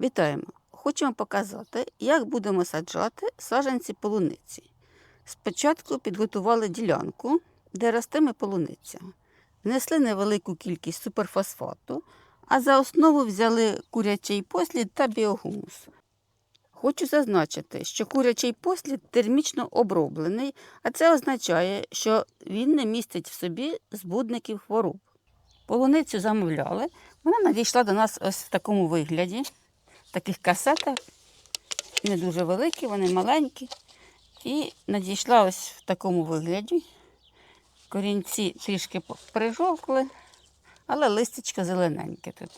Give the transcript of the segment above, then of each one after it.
Вітаємо! Хочемо показати, як будемо саджати саджанці полуниці. Спочатку підготували ділянку, де ростиме полуниця. Внесли невелику кількість суперфосфату, а за основу взяли курячий послід та біогумус. Хочу зазначити, що курячий послід термічно оброблений, а це означає, що він не містить в собі збудників хвороб. Полуницю замовляли, вона надійшла до нас ось в такому вигляді, таких касетах, не дуже великі, вони маленькі. І надійшла ось в такому вигляді. Корінці трішки прижовкли, але листячко зелененьке тут.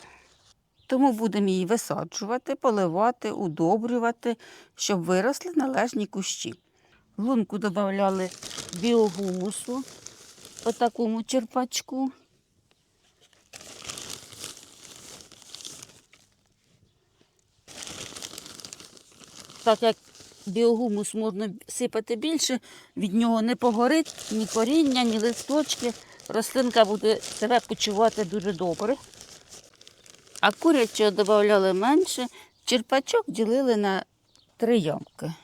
Тому будемо її висаджувати, поливати, удобрювати, щоб виросли належні кущі. В лунку додавали біогумусу по такому черпачку. Так як біогумус можна сипати більше, від нього не погорить ні коріння, ні листочки. Рослинка буде себе почувати дуже добре. А курячого додавали менше, черпачок ділили на три ямки.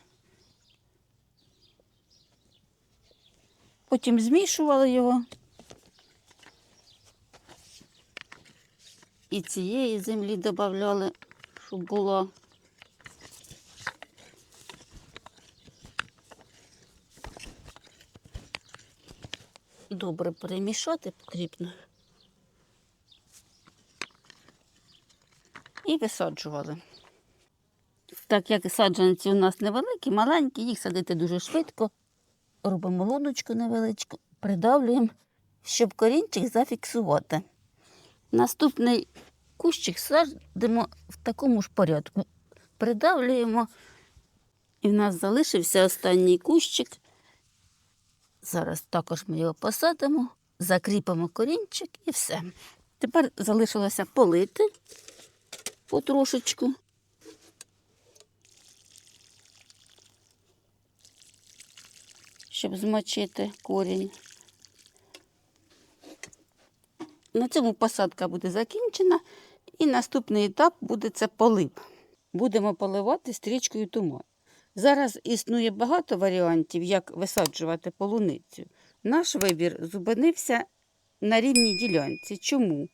Потім змішували його. І цієї землі додавали, щоб було. Добре перемішати потрібно. І висаджували. Так як саджанці у нас невеликі, маленькі, їх садити дуже швидко. Робимо луночку невеличку, придавлюємо, щоб корінчик зафіксувати. Наступний кущик садимо в такому ж порядку. Придавлюємо, і в нас залишився останній кущик. Зараз також ми його посадимо, закріпимо корінчик і все. Тепер залишилося полити потрошечку. Щоб змочити корінь. На цьому посадка буде закінчена, і наступний етап буде це полив. Будемо поливати стрічкою туман. Зараз існує багато варіантів, як висаджувати полуницю. Наш вибір зупинився на рівній ділянці. Чому?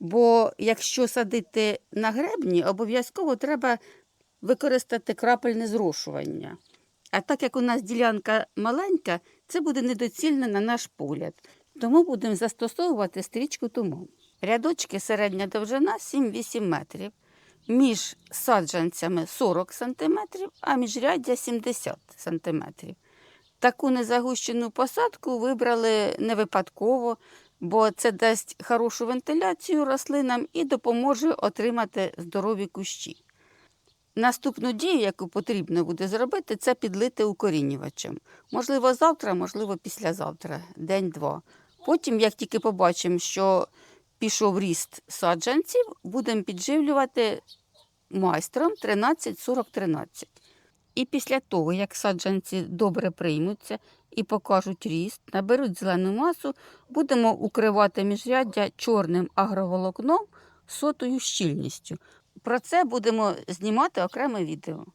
Бо якщо садити на гребні, обов'язково треба використати крапельне зрошування. А так як у нас ділянка маленька, це буде недоцільно на наш погляд. Тому будемо застосовувати стрічку туман. Рядочки середня довжина 7-8 метрів. Між саджанцями 40 см, а міжряддя 70 см. Таку незагущену посадку вибрали не випадково, бо це дасть хорошу вентиляцію рослинам і допоможе отримати здорові кущі. Наступну дію, яку потрібно буде зробити, це підлити укорінювачем. Можливо, завтра, можливо, післязавтра, день-два. Потім, як тільки побачимо, що пішов ріст саджанців, будемо підживлювати майстром 13-40-13. І після того, як саджанці добре приймуться і покажуть ріст, наберуть зелену масу, будемо укривати міжряддя чорним агроволокном сотою щільністю. Про це будемо знімати окреме відео.